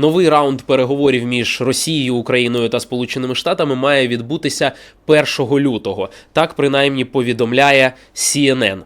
Новий раунд переговорів між Росією, Україною та Сполученими Штатами має відбутися 1 лютого. Так принаймні повідомляє CNN.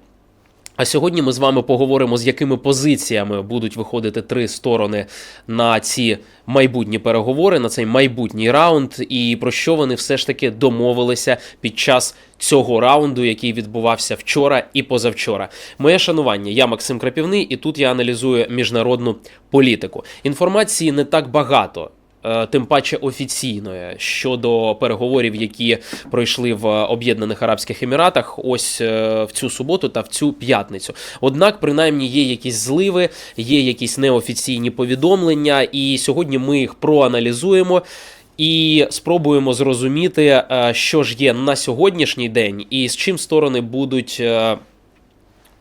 А сьогодні ми з вами поговоримо, з якими позиціями будуть виходити три сторони на ці майбутні переговори, на цей майбутній раунд, і про що вони все ж таки домовилися під час цього раунду, який відбувався вчора і позавчора. Моє шанування, я Максим Крапівний, і тут я аналізую міжнародну політику. Інформації не так багато. Е, Тим паче офіційної щодо переговорів, які пройшли в Об'єднаних Арабських Еміратах, ось е, в цю суботу та в цю п'ятницю. Однак, принаймні, є якісь зливи, є якісь неофіційні повідомлення, і сьогодні ми їх проаналізуємо. І спробуємо зрозуміти, е, що ж є на сьогоднішній день, і з чим сторони будуть е,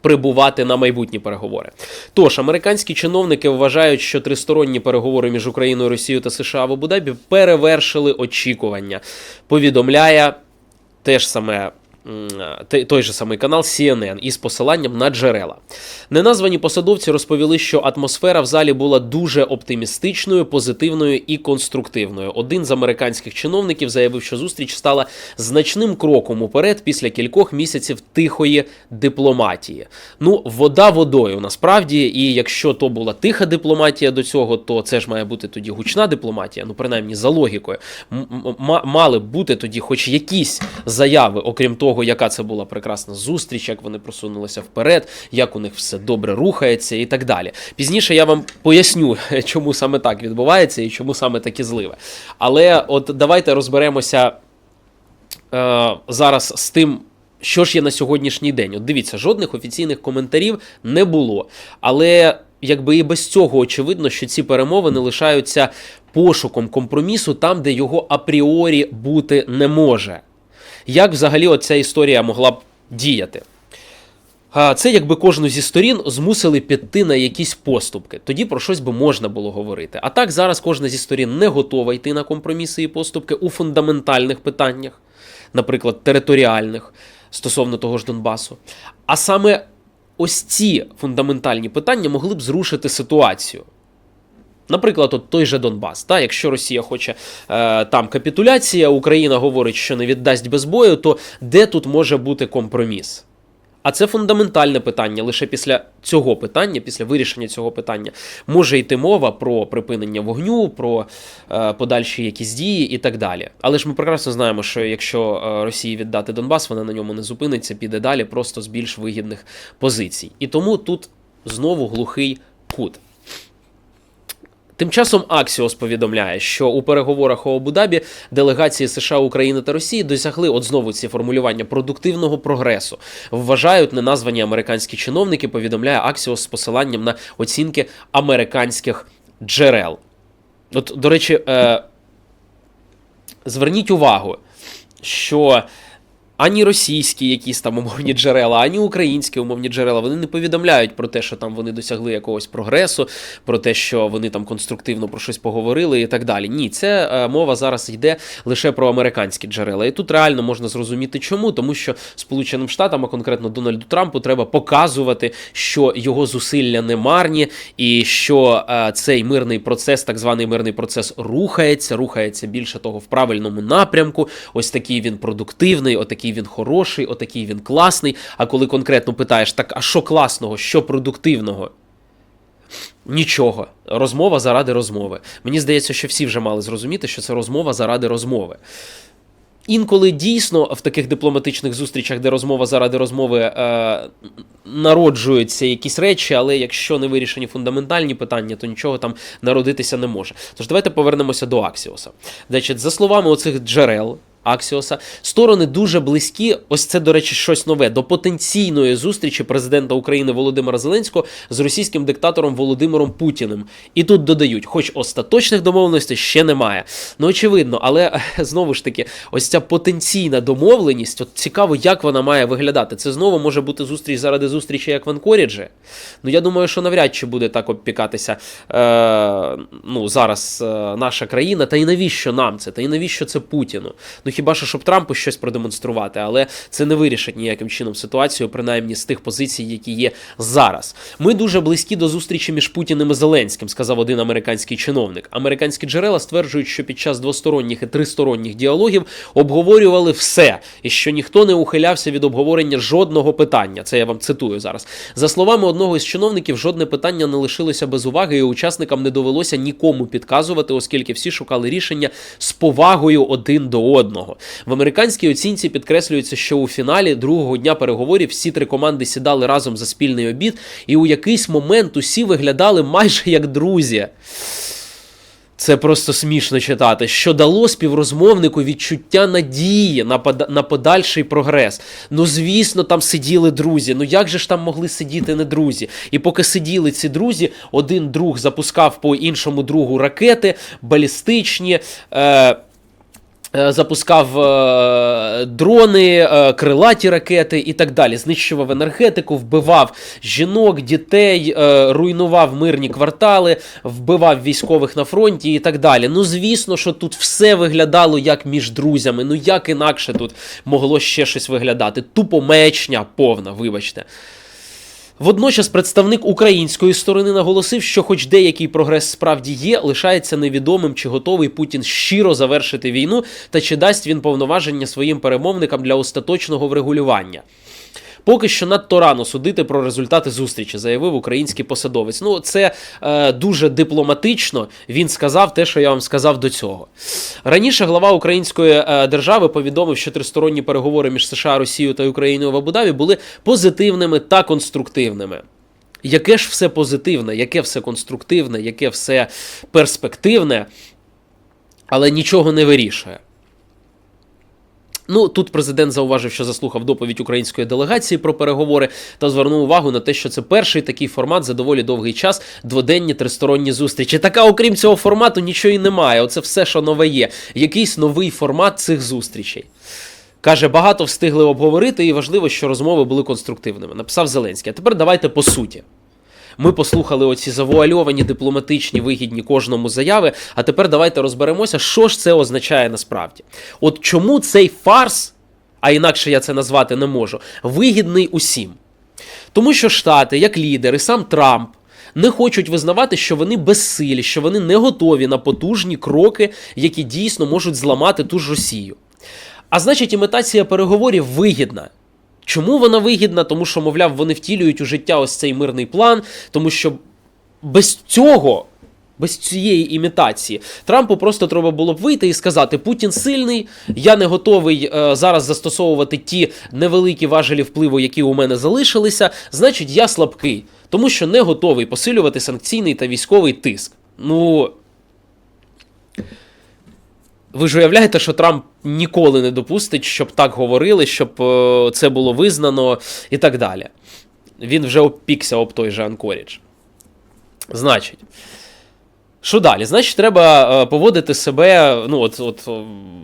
прибувати на майбутні переговори. Тож американські чиновники вважають, що тристоронні переговори між Україною, Росією та США в Абу-Дабі перевершили очікування. Повідомляє теж саме. Той же самий канал CNN із посиланням на джерела. Неназвані посадовці розповіли, що атмосфера в залі була дуже оптимістичною, позитивною і конструктивною. Один з американських чиновників заявив, що зустріч стала значним кроком уперед після кількох місяців тихої дипломатії. Ну, вода водою насправді, і якщо то була тиха дипломатія до цього, то це ж має бути тоді гучна дипломатія. Ну, принаймні, за логікою, мали бути тоді, хоч якісь заяви, окрім того, яка це була прекрасна зустріч, як вони просунулися вперед, як у них все добре рухається і так далі. Пізніше я вам поясню, чому саме так відбувається і чому саме такі зливи. Але от давайте розберемося е, зараз з тим. Що ж є на сьогоднішній день? От дивіться, жодних офіційних коментарів не було. Але якби і без цього очевидно, що ці перемовини лишаються пошуком компромісу там, де його апріорі бути не може. Як взагалі оця історія могла б діяти? Це якби кожну зі сторін змусили піти на якісь поступки. Тоді про щось би можна було говорити. А так зараз кожна зі сторін не готова йти на компроміси і поступки у фундаментальних питаннях, наприклад, територіальних стосовно того ж Донбасу. А саме ось ці фундаментальні питання могли б зрушити ситуацію. Наприклад, от той же Донбас. Та, якщо Росія хоче е, там капітуляція, Україна говорить, що не віддасть без бою, то де тут може бути компроміс? А це фундаментальне питання. Лише після цього питання, після вирішення цього питання, може йти мова про припинення вогню, про е, подальші якісь дії і так далі. Але ж ми прекрасно знаємо, що якщо е, Росії віддати Донбас, вона на ньому не зупиниться, піде далі просто з більш вигідних позицій. І тому тут знову глухий кут. Тим часом Аксіос повідомляє, що у переговорах у Абу-Дабі делегації США, України та Росії досягли от знову ці формулювання продуктивного прогресу. Вважають неназвані американські чиновники. Повідомляє Аксіос з посиланням на оцінки американських джерел. От, до речі, е, зверніть увагу, що ані російські якісь там умовні джерела, ані українські умовні джерела вони не повідомляють про те, що там вони досягли якогось прогресу, про те, що вони там конструктивно про щось поговорили і так далі. Ні, це е, мова зараз йде лише про американські джерела. І тут реально можна зрозуміти, чому, тому що Сполученим Штатам, а конкретно Дональду Трампу, треба показувати, що його зусилля не марні, і що е, цей мирний процес, так званий мирний процес, рухається, рухається більше того в правильному напрямку. Ось такий він продуктивний, отакий він хороший, отакий він класний. А коли конкретно питаєш, так а що класного, що продуктивного? Нічого. Розмова заради розмови. Мені здається, що всі вже мали зрозуміти, що це розмова заради розмови. Інколи дійсно в таких дипломатичних зустрічах, де розмова заради розмови е, народжуються якісь речі, але якщо не вирішені фундаментальні питання, то нічого там народитися не може. Тож давайте повернемося до Аксіоса. Значить, за словами оцих джерел. Аксіоса сторони дуже близькі. Ось це, до речі, щось нове до потенційної зустрічі президента України Володимира Зеленського з російським диктатором Володимиром Путіним. І тут додають, хоч остаточних домовленостей ще немає. Ну очевидно, але знову ж таки, ось ця потенційна домовленість, от цікаво, як вона має виглядати. Це знову може бути зустріч заради зустрічі, як в Анкоріджі. Ну я думаю, що навряд чи буде так обпікатися е, ну, зараз е, наша країна. Та й навіщо нам це? Та й навіщо це Путіну? Ну хіба що щоб Трампу щось продемонструвати, але це не вирішить ніяким чином ситуацію, принаймні з тих позицій, які є зараз. Ми дуже близькі до зустрічі між Путіним і Зеленським, сказав один американський чиновник. Американські джерела стверджують, що під час двосторонніх і тристоронніх діалогів обговорювали все, і що ніхто не ухилявся від обговорення жодного питання. Це я вам цитую зараз. За словами одного із чиновників, жодне питання не лишилося без уваги, і учасникам не довелося нікому підказувати, оскільки всі шукали рішення з повагою один до одного. В американській оцінці підкреслюється, що у фіналі другого дня переговорів всі три команди сідали разом за спільний обід, і у якийсь момент усі виглядали майже як друзі. Це просто смішно читати, що дало співрозмовнику відчуття надії на на подальший прогрес. Ну, звісно, там сиділи друзі. Ну як же ж там могли сидіти не друзі? І поки сиділи ці друзі, один друг запускав по іншому другу ракети, балістичні. Е, Запускав е, дрони, е, крилаті ракети і так далі. Знищував енергетику, вбивав жінок, дітей, е, руйнував мирні квартали, вбивав військових на фронті і так далі. Ну, звісно, що тут все виглядало як між друзями. Ну як інакше тут могло ще щось виглядати? Тупо мечня повна, вибачте. Водночас представник української сторони наголосив, що, хоч деякий прогрес справді є, лишається невідомим, чи готовий Путін щиро завершити війну та чи дасть він повноваження своїм перемовникам для остаточного врегулювання. Поки що надто рано судити про результати зустрічі, заявив український посадовець. Ну, це е, дуже дипломатично. Він сказав те, що я вам сказав до цього. Раніше глава української е, держави повідомив, що тристоронні переговори між США, Росією та Україною в Абу-Дабі були позитивними та конструктивними. Яке ж все позитивне, яке все конструктивне, яке все перспективне, але нічого не вирішує. Ну тут президент зауважив, що заслухав доповідь української делегації про переговори та звернув увагу на те, що це перший такий формат за доволі довгий час дводенні тристоронні зустрічі. Така, окрім цього формату, нічого і немає. Оце все, що нове є. Якийсь новий формат цих зустрічей. Каже, багато встигли обговорити, і важливо, що розмови були конструктивними. Написав Зеленський. А тепер давайте по суті. Ми послухали оці завуальовані дипломатичні вигідні кожному заяви. А тепер давайте розберемося, що ж це означає насправді. От чому цей фарс, а інакше я це назвати не можу, вигідний усім. Тому що Штати, як лідери, сам Трамп. Не хочуть визнавати, що вони безсилі, що вони не готові на потужні кроки, які дійсно можуть зламати ту ж Росію. А значить, імітація переговорів вигідна. Чому вона вигідна? Тому що, мовляв, вони втілюють у життя ось цей мирний план, тому що без цього. Без цієї імітації Трампу просто треба було б вийти і сказати: Путін сильний, я не готовий е, зараз застосовувати ті невеликі важелі впливу, які у мене залишилися. Значить, я слабкий, тому що не готовий посилювати санкційний та військовий тиск. Ну ви ж уявляєте, що Трамп ніколи не допустить, щоб так говорили, щоб е, це було визнано і так далі. Він вже опікся об той же Анкорідж. Значить. Що далі? Значить, треба е, поводити себе, ну, от, от,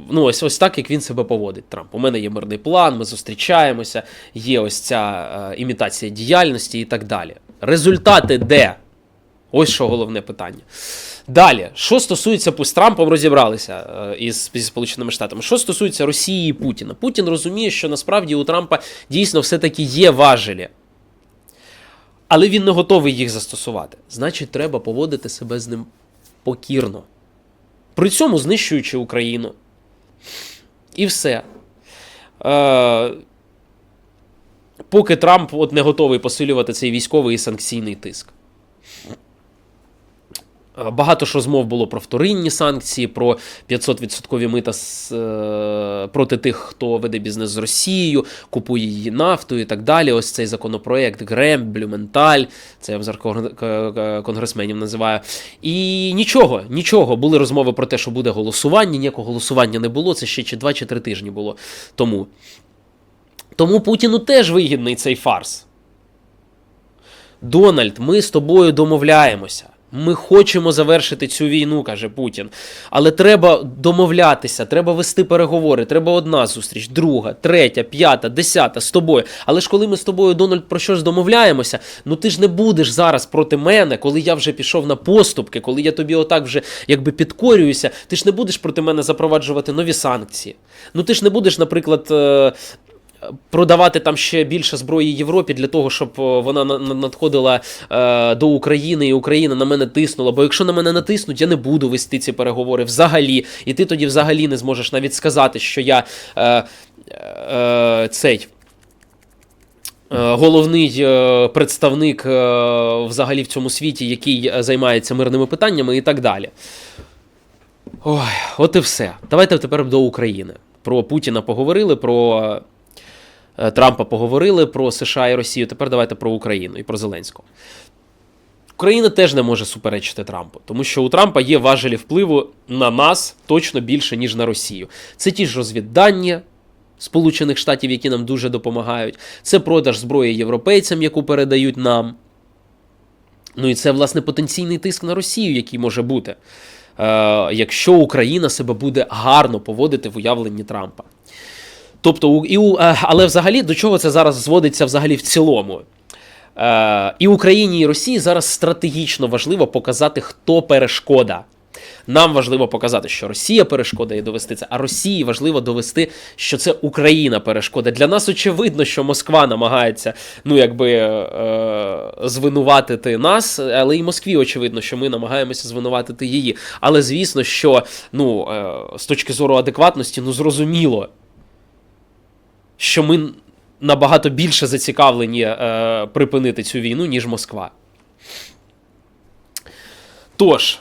ну, ось, ось так, як він себе поводить, Трамп. У мене є мирний план, ми зустрічаємося, є ось ця е, імітація діяльності і так далі. Результати де? Ось що головне питання. Далі, що стосується з Трампом, розібралися е, із, із Сполученими Штатами. Що стосується Росії і Путіна, Путін розуміє, що насправді у Трампа дійсно все-таки є важелі. Але він не готовий їх застосувати. Значить, треба поводити себе з ним покірно. При цьому знищуючи Україну. І все. Е, поки Трамп от не готовий посилювати цей військовий і санкційний тиск. Е, Багато ж розмов було про вторинні санкції, про 500% мита е, проти тих, хто веде бізнес з Росією, купує її нафту і так далі. Ось цей законопроект Грем, Блюменталь, це я зараз конгресменів називаю. І нічого, нічого. Були розмови про те, що буде голосування. Ніякого голосування не було. Це ще чи два чи три тижні було тому. Тому Путіну теж вигідний цей фарс. Дональд, ми з тобою домовляємося. Ми хочемо завершити цю війну, каже Путін. Але треба домовлятися, треба вести переговори. Треба одна зустріч, друга, третя, п'ята, десята з тобою. Але ж коли ми з тобою, Дональд, про щось домовляємося, ну ти ж не будеш зараз проти мене, коли я вже пішов на поступки, коли я тобі отак вже якби підкорююся, ти ж не будеш проти мене запроваджувати нові санкції. Ну ти ж не будеш, наприклад. Е, Продавати там ще більше зброї Європі для того, щоб вона на- на- надходила е, до України, і Україна на мене тиснула. Бо якщо на мене натиснуть, я не буду вести ці переговори взагалі. І ти тоді взагалі не зможеш навіть сказати, що я е, е, цей. е, Головний е, представник е, взагалі в цьому світі, який е, займається мирними питаннями, і так далі. Ой, от і все. Давайте тепер до України. Про Путіна поговорили, про е, Трампа поговорили, про США і Росію. Тепер давайте про Україну і про Зеленського. Україна теж не може суперечити Трампу, тому що у Трампа є важелі впливу на нас точно більше, ніж на Росію. Це ті ж розвіддання Сполучених Штатів, які нам дуже допомагають. Це продаж зброї європейцям, яку передають нам. Ну і це, власне, потенційний тиск на Росію, який може бути, е, якщо Україна себе буде гарно поводити в уявленні Трампа. Тобто, і у, е, але взагалі до чого це зараз зводиться взагалі в цілому? Е, і Україні, і Росії зараз стратегічно важливо показати, хто перешкода. Нам важливо показати, що Росія перешкода і довести це, а Росії важливо довести, що це Україна перешкода. Для нас очевидно, що Москва намагається ну якби е, звинуватити нас, але і Москві очевидно, що ми намагаємося звинуватити її. Але звісно, що ну е, з точки зору адекватності, ну зрозуміло, що ми набагато більше зацікавлені е, припинити цю війну, ніж Москва. Тож,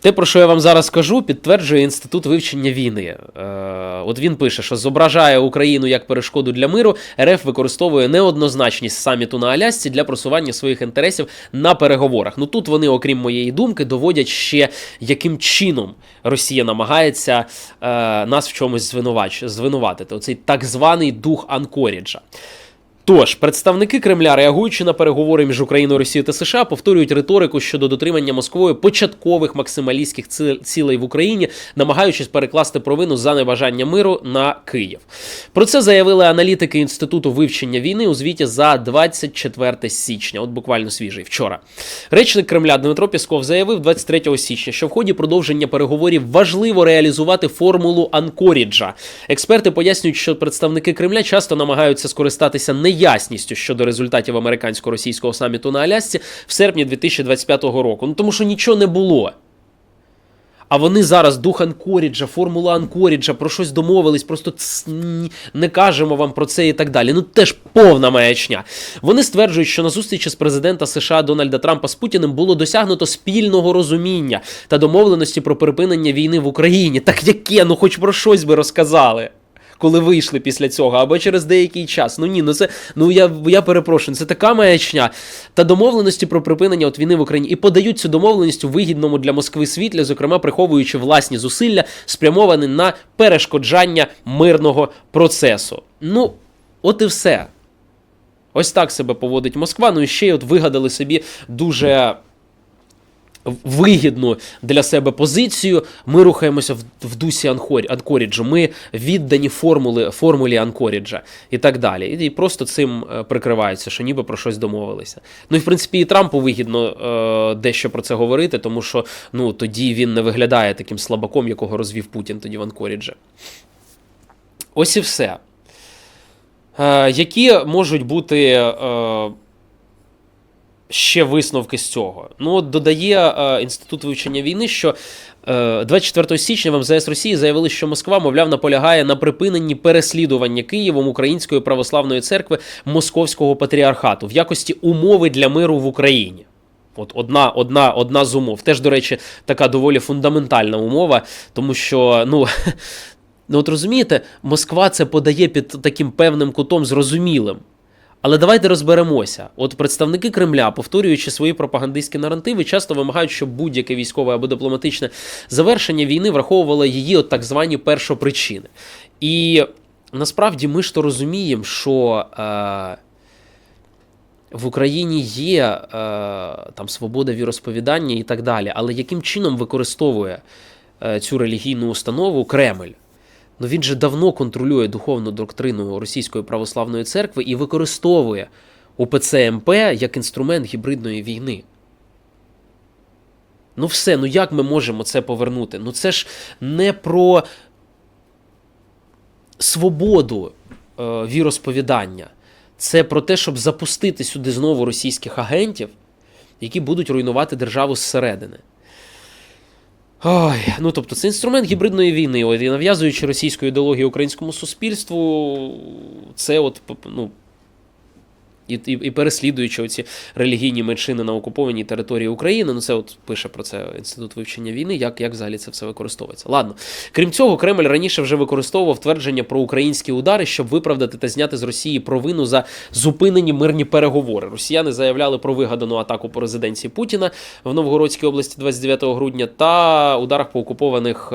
те, про що я вам зараз скажу, підтверджує інститут вивчення війни. Е, от він пише, що зображає Україну як перешкоду для миру. РФ використовує неоднозначність саміту на Алясці для просування своїх інтересів на переговорах. Ну тут вони, окрім моєї думки, доводять ще яким чином Росія намагається е, нас в чомусь звинувач, звинуватити. Оцей так званий дух Анкоріджа. Тож, представники Кремля, реагуючи на переговори між Україною, Росією та США, повторюють риторику щодо дотримання Москвою початкових максималістських цілей в Україні, намагаючись перекласти провину за небажання миру на Київ. Про це заявили аналітики Інституту вивчення війни у звіті за 24 січня, от буквально свіжий вчора. Речник Кремля Дмитро Пісков заявив 23 січня, що в ході продовження переговорів важливо реалізувати формулу Анкоріджа. Експерти пояснюють, що представники Кремля часто намагаються скористатися неясністю щодо результатів американсько-російського саміту на Алясці в серпні 2025 року. Ну тому що нічого не було. А вони зараз дух Анкоріджа, формула Анкоріджа, про щось домовились, просто не кажемо вам про це і так далі. Ну теж повна маячня. Вони стверджують, що на зустрічі з президента США Дональда Трампа з Путіним було досягнуто спільного розуміння та домовленості про припинення війни в Україні. Так яке? Ну хоч про щось би розказали. Коли вийшли після цього, або через деякий час. Ну ні, ну це ну я, я перепрошую, це така маячня. Та домовленості про припинення от війни в Україні і подають цю домовленість у вигідному для Москви світлі, зокрема приховуючи власні зусилля, спрямовані на перешкоджання мирного процесу. Ну, от і все. Ось так себе поводить Москва. Ну і ще й от вигадали собі дуже вигідну для себе позицію. Ми рухаємося в, в дусі Анкоріджу. Ми віддані формули, формулі Анкоріджа і так далі. І, і просто цим е, прикриваються, що ніби про щось домовилися. Ну і в принципі і Трампу вигідно е, дещо про це говорити, тому що ну тоді він не виглядає таким слабаком, якого розвів Путін тоді в Анкоріджі. Ось і все. Е, які можуть бути. Е, ще висновки з цього. Ну, от додає е, Інститут вивчення війни, що е, 24 січня в МЗС Росії заявили, що Москва, мовляв, наполягає на припиненні переслідування Києвом Української православної церкви Московського патріархату в якості умови для миру в Україні. От одна, одна, одна з умов. Теж, до речі, така доволі фундаментальна умова, тому що, ну. Ну, от розумієте, Москва це подає під таким певним кутом зрозумілим. Але давайте розберемося. От представники Кремля, повторюючи свої пропагандистські наративи, часто вимагають, щоб будь-яке військове або дипломатичне завершення війни враховувало її от так звані першопричини. І насправді ми ж то розуміємо, що. Е, в Україні є е, там свобода віросповідання і так далі, але яким чином використовує е, цю релігійну установу Кремль? Ну він же давно контролює духовну доктрину Російської православної церкви і використовує УПЦ МП як інструмент гібридної війни. Ну все, ну як ми можемо це повернути? Ну це ж не про свободу е, віросповідання. Це про те, щоб запустити сюди знову російських агентів, які будуть руйнувати державу зсередини. Ой, ну тобто це інструмент гібридної війни. От, і нав'язуючи російську ідеологію українському суспільству, це от ну, і, і, і переслідуючи оці релігійні меншини на окупованій території України. Ну це от пише про це інститут вивчення війни. Як, як взагалі це все використовується? Ладно, крім цього, Кремль раніше вже використовував твердження про українські удари, щоб виправдати та зняти з Росії провину за зупинені мирні переговори. Росіяни заявляли про вигадану атаку по резиденції Путіна в Новгородській області 29 грудня та ударах по окупованих.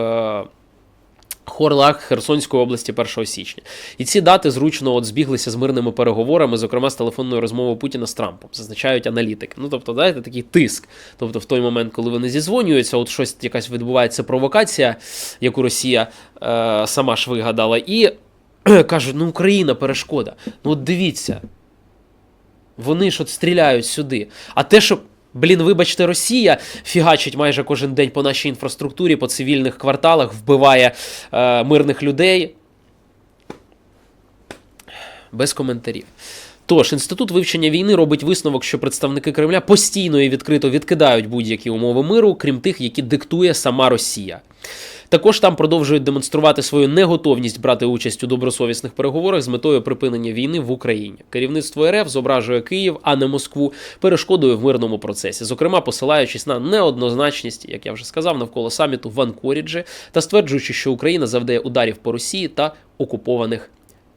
Хорлах Херсонської області 1 січня. І ці дати зручно от збіглися з мирними переговорами, зокрема з телефонною розмовою Путіна з Трампом, зазначають аналітики. Ну тобто, знаєте, такий тиск. Тобто, в той момент, коли вони зізвонюються, от щось якась відбувається провокація, яку Росія е, сама ж вигадала, і кажуть, ну Україна перешкода. Ну от дивіться, вони ж от стріляють сюди. А те, що. Блін, вибачте, Росія фігачить майже кожен день по нашій інфраструктурі, по цивільних кварталах, вбиває е, мирних людей. Без коментарів. Тож, інститут вивчення війни робить висновок, що представники Кремля постійно і відкрито відкидають будь-які умови миру, крім тих, які диктує сама Росія. Також там продовжують демонструвати свою неготовність брати участь у добросовісних переговорах з метою припинення війни в Україні. Керівництво РФ зображує Київ, а не Москву, перешкодою в мирному процесі, зокрема посилаючись на неоднозначність, як я вже сказав, навколо саміту в Анкоріджі та стверджуючи, що Україна завдає ударів по Росії та окупованих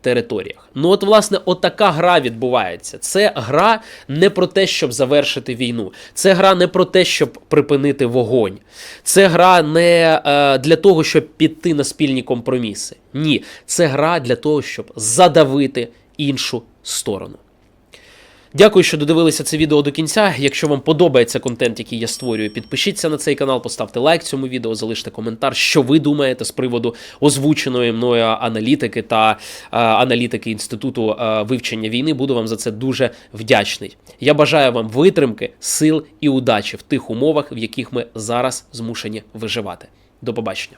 територіях. Ну, от, власне, отака гра відбувається. Це гра не про те, щоб завершити війну. Це гра не про те, щоб припинити вогонь. Це гра не е, для того, щоб піти на спільні компроміси. Ні, це гра для того, щоб задавити іншу сторону. Дякую, що додивилися це відео до кінця. Якщо вам подобається контент, який я створюю, підпишіться на цей канал, поставте лайк цьому відео, залиште коментар, що ви думаєте з приводу озвученої мною аналітики та е, аналітики інституту е, вивчення війни. Буду вам за це дуже вдячний. Я бажаю вам витримки, сил і удачі в тих умовах, в яких ми зараз змушені виживати. До побачення.